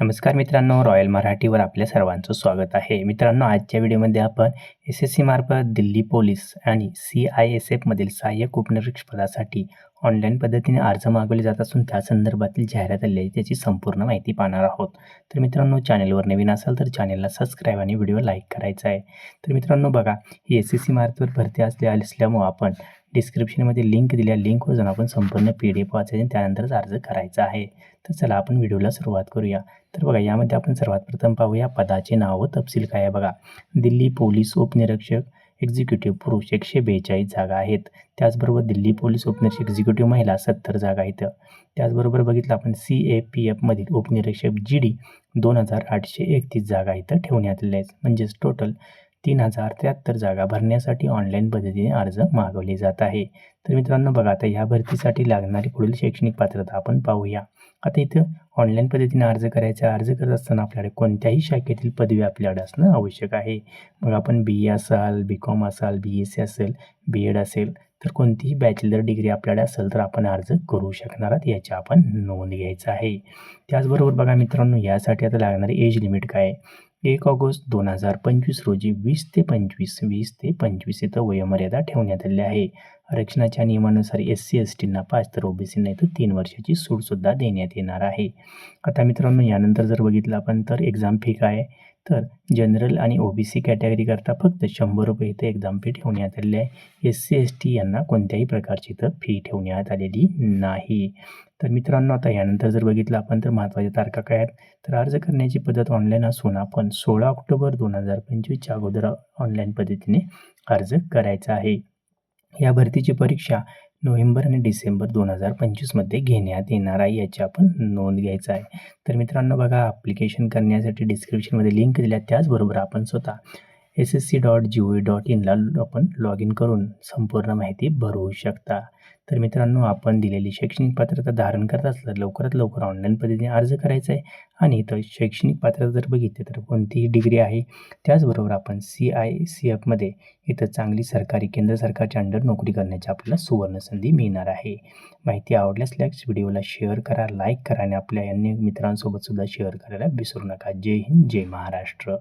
नमस्कार मित्रांनो रॉयल मराठीवर आपल्या सर्वांचं स्वागत आहे. मित्रांनो आजच्या व्हिडिओमध्ये आपण एस एस सी मार्फत दिल्ली पोलीस आणि सी आय एस एफमधील सहाय्यक उपनिरीक्षपदासाठी ऑनलाईन पद्धतीने अर्ज मागवले जात असून त्या संदर्भातील जाहिरात आली आहे त्याची संपूर्ण माहिती पाहणार आहोत. तर मित्रांनो चॅनलवर नवीन असाल तर चॅनलला सबस्क्राईब आणि व्हिडिओ लाईक करायचा आहे. तर मित्रांनो बघा ही एस एस सी मार्फत भरती असल्या असल्यामुळं आपण डिस्क्रिप्शनमध्ये लिंक दिल्या लिंकवर जाऊन आपण संपूर्ण पी डी एफ वाचायचे आणि त्यानंतरच अर्ज करायचा आहे. तर चला आपण व्हिडिओला सुरुवात करूया. तर बघा यामध्ये आपण सर्वात प्रथम पाहूया पदाचे नाव व तपशील काय आहे बघा. दिल्ली पोलीस उपनिरीक्षक एक्झिक्युटिव्ह पुरुष एकशे बेचाळीस जागा आहेत. त्याचबरोबर दिल्ली पोलीस उपनिरीक्षक एक्झिक्युटिव्ह महिला सत्तर जागा आहेत. त्याचबरोबर बघितलं आपण सी ए पी एफमधील उपनिरीक्षक जी डी दोन हजार आठशे एकतीस जागा इथं ठेवण्यात आलेल्या आहेत. म्हणजेच टोटल तीन हजार त्र्याहत्तर जागा भरण्यासाठी ऑनलाईन पद्धतीने अर्ज मागवले जात आहे. तर मित्रांनो बघा आता या भरतीसाठी लागणारी पुढील शैक्षणिक पात्रता आपण पाहूया. आता इथं ऑनलाईन पद्धतीने अर्ज करायचा अर्ज करत असताना आपल्याकडे कोणत्याही शाखेतील पदवी आपल्याकडे असणं आवश्यक आहे. मग आपण बी ए असाल बी कॉम असाल बी एस सी असेल बी एड असेल तर कोणतीही बॅचलर डिग्री आपल्याकडे असेल तर आपण अर्ज करू शकणार आहात याची आपण नोंद घ्यायचं आहे. त्याचबरोबर बघा मित्रांनो यासाठी आता लागणारी एज लिमिट काय आहे? एक ऑगस्ट दोन हजार पंचवीस रोजी वीस ते पंचवीस वीस ते पंचवीस इथं वयोमर्यादा ठेवण्यात आली आहे. आरक्षणाच्या नियमानुसार एस सी एस टींना पाच तर ओबीसींना इथं तीन वर्षाची सूटसुद्धा देण्यात येणार आहे. आता मित्रांनो यानंतर जर बघितलं आपण तर एक्झाम फी काय आहे? तर जनरल आणि ओ बी सी कॅटेगरीकरता फक्त शंभर रुपये इथं एक्झाम फी ठेवण्यात आलेली आहे. एस सी एस टी यांना कोणत्याही प्रकारची इथं फी ठेवण्यात आलेली नाही. तर मित्रांनो आता यानंतर जर बघितलं आपण तर महत्त्वाच्या तारखा काय आहेत? तर अर्ज करण्याची पद्धत ऑनलाईन असून आपण सोळा ऑक्टोबर दोन हजार पंचवीसच्या अगोदर ऑनलाईन पद्धतीने अर्ज करायचा आहे. या भरतीची परीक्षा नोव्हेंबर आणि डिसेंबर दोन हजार पंचवीसमध्ये घेण्यात येणार आहे याची आपण नोंद घ्यायचं आहे. तर मित्रांनो बघा ॲप्लिकेशन करण्यासाठी डिस्क्रिप्शनमध्ये लिंक दिल्या त्याचबरोबर आपण स्वतः S S C dot G O dot इनला आपण लॉग इन करून संपूर्ण माहिती भरवू शकता. तर मित्रांनो आपण दिलेली शैक्षणिक पात्रता धारण करत असलं लवकरात लवकर ऑनलाईन पद्धतीने अर्ज करायचा आहे. आणि इथं शैक्षणिक पात्रता जर बघितली तर कोणतीही डिग्री आहे त्याचबरोबर आपण सी आय सी एफमध्ये इथं चांगली सरकारी केंद्र सरकारच्या अंडर नोकरी करण्याची आपल्याला सुवर्ण संधी मिळणार आहे. माहिती आवडल्यास लाईक्स व्हिडिओला शेअर करा लाईक करा आणि आपल्या अन्य मित्रांसोबतसुद्धा शेअर करायला विसरू नका. जय हिंद जय महाराष्ट्र.